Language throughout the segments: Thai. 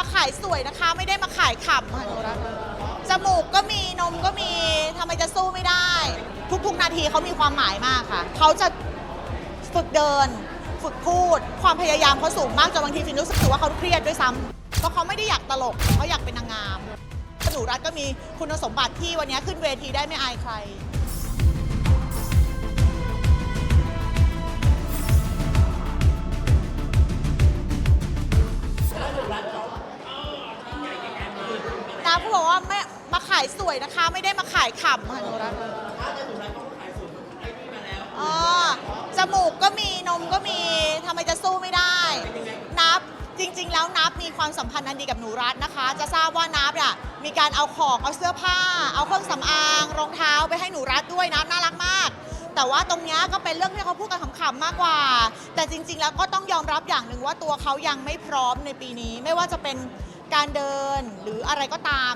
มาขายสวยนะคะ ไม่ได้มาขายขำค่ะหนูรักจมูกก็มีนมก็มีทำไมจะสู้ไม่ได้ ทุกๆนาทีเขามีความหมายมากค่ะเขาจะฝึกเดิน ฝึกพูด ความพยายามเขาสูงมากจนบางทีฟินรู้สึกว่าเขาเครียดด้วยซ้ำเพราะเขาไม่ได้อยากตลกเขาอยากเป็นนางงามหนูรัฐก็มีคุณสมบัติที่วันนี้ขึ้นเวทีได้ไม่อายใคร นะผู้บอกว่าไม่มาขายสวยนะคะ ไม่ได้มาขายขำค่ะหนูรักอ๋อจมูกก็มีนมก็มีทำไมจะสู้ไม่ได้ นับจริง ๆ แล้วนับมีความสัมพันธ์อันดีกับหนูรัฐนะคะ จะทราบว่านับอะมีการเอาของเอาเสื้อผ้า เอาเครื่องสำอางรองเท้าไปให้หนูรัฐด้วยนะน่ารักมาก แต่ว่าตรงนี้ก็เป็นเรื่องที่เขาพูดกันขำๆมากกว่า แต่จริง ๆ แล้วก็ต้องยอมรับอย่างหนึ่งว่าตัวเขายังไม่พร้อมในปีนี้ ไม่ว่าจะเป็น การเดินหรืออะไรก็ตาม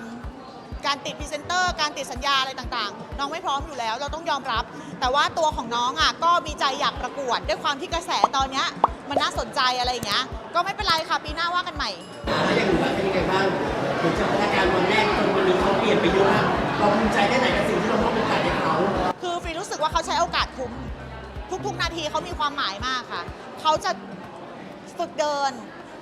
การติดพรีเซนเตอร์ การติดสัญญาอะไรต่างๆ น้องไม่พร้อมอยู่แล้วเราต้องยอมรับ แต่ว่าตัวของน้องอะก็มีใจอยากประกวด ด้วยความที่กระแสตอนเนี้ยมันน่าสนใจอะไรอย่างเงี้ยก็ไม่เป็นไรค่ะปีหน้าว่ากันใหม่ แล้วอย่างหนูรัฐเป็นยังไงบ้างถึงจากพัฒนาการวันแรกจนวันนี้เขาเปลี่ยนไปเยอะมากเราภูมิใจแค่ไหนกับสิ่งที่เรามอบโอกาสให้เขา คือฟรีรู้สึกว่าเขาใช้โอกาสคุ้ม ทุกๆ นาทีเขามีความหมายมากค่ะ เขาจะฝึกเดิน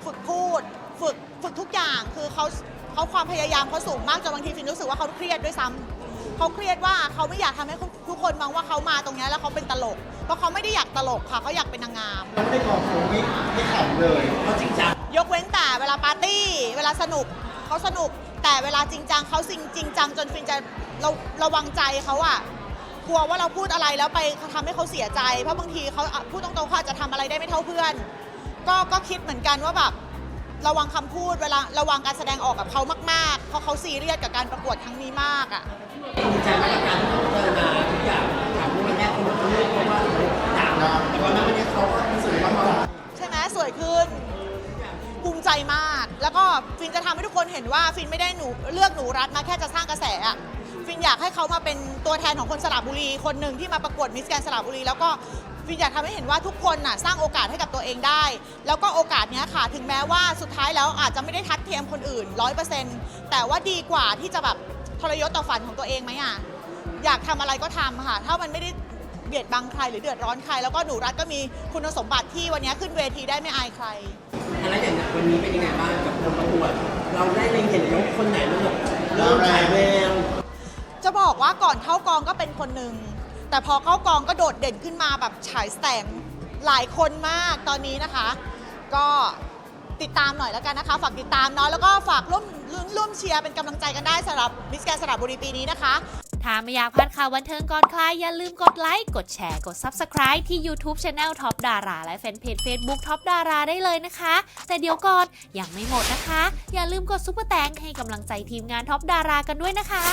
ฝึกพูด ฝึกฝึกทุกอย่างคือเขาเขาความพยายามเขาสูงมากจนบางทีฟินรู้สึกว่าเขาเครียดด้วยซ้ำเขาเครียดว่าเขาไม่อยากทำให้ทุกคนมองว่าเขามาตรงเนี้ยแล้วเขาเป็นตลก เพราะเขาไม่ได้อยากตลกค่ะเขาอยากเป็นนางงามไม่ได้กองโค้งไม่ไม่ขำเลยเขาจริงจังยกเว้นแต่เวลาปาร์ตี้ เวลาสนุกเขาสนุก แต่เวลาจริงจังเขาจริงจริงจังจนฟินจะเราระวังใจเขาอะกลัวว่าเราพูดอะไรแล้วไปทำให้เขาเสียใจ เพราะบางทีเขาอะพูดตรงๆเขาอาจจะทำอะไรได้ไม่เท่าเพื่อน ก็ก็คิดเหมือนกันว่าแบบ ระวังคำพูดเวลาระวังการแสดงออกกับเขามากๆ เพราะเขาซีเรียสกับการประกวดครั้งนี้มากอะดีใจมากกับการที่เขาพัฒนาทุกอย่างถามว่าวันแรกคนเขาเลือกเพราะว่าด่างแต่วันนั้นวันนี้เขาก็รู้สึกว่าเขาใช่ไหมสวยขึ้นภูมิใจมาก แล้วก็ฟินจะทำให้ทุกคนเห็นว่าฟินไม่ได้หนูเลือกหนูรัฐมาแค่จะสร้างกระแสอะ ฟินอยากให้เขามาเป็นตัวแทนของคนสระบุรี คนหนึ่งที่มาประกวดมิสแกนสระบุรี แล้วก็ฟินอยากทำให้เห็นว่าทุกคนน่ะสร้างโอกาสให้กับตัวเองได้ แล้วก็โอกาสเนี้ยค่ะถึงแม้ว่าสุดท้ายแล้วอาจจะไม่ได้ทัดเทียมคนอื่นร้อยเปอร์เซ็นต์แต่ว่าดีกว่าที่จะแบบทรยศต่อฝันของตัวเองไหมอะอยากทำอะไรก็ทำค่ะ ถ้ามันไม่ได้เบียดบังใครหรือเดือดร้อนใคร แล้วก็หนูรัฐก็มีคุณสมบัติที่วันนี้ขึ้นเวทีได้ไม่อายใคร แล้วอย่างวันนี้เป็นยังไงบ้างกับคนประกวด เราได้เล็งเห็นแล้วคนไหนมันแบบเริ่มฉายแวว บอกว่าก่อนเข้ากองก็เป็นคนหนึ่ง แต่พอเข้ากองก็โดดเด่นขึ้นมาแบบฉายแสงหลายคนมากตอนนี้นะคะ ก็ติดตามหน่อยแล้วกันนะคะ ฝากติดตามเนาะแล้วก็ฝากร่วมร่วมเชียร์เป็นกำลังใจกันได้สำหรับมิสแกนสระบุรีปีนี้นะคะ ถ้าไม่อยากพลาดข่าวบันเทิงก่อนใครอย่าลืมกดไลค์ กดแชร์ กด Subscribe ที่ YouTube Channel Top Dara และแฟนเพจ Facebook Top Dara ได้เลยนะคะ แต่เดี๋ยวก่อนยังไม่หมดนะคะ อย่าลืมกดซุปเปอร์แตงให้กำลังใจทีมงาน Top Dara กันด้วยนะคะ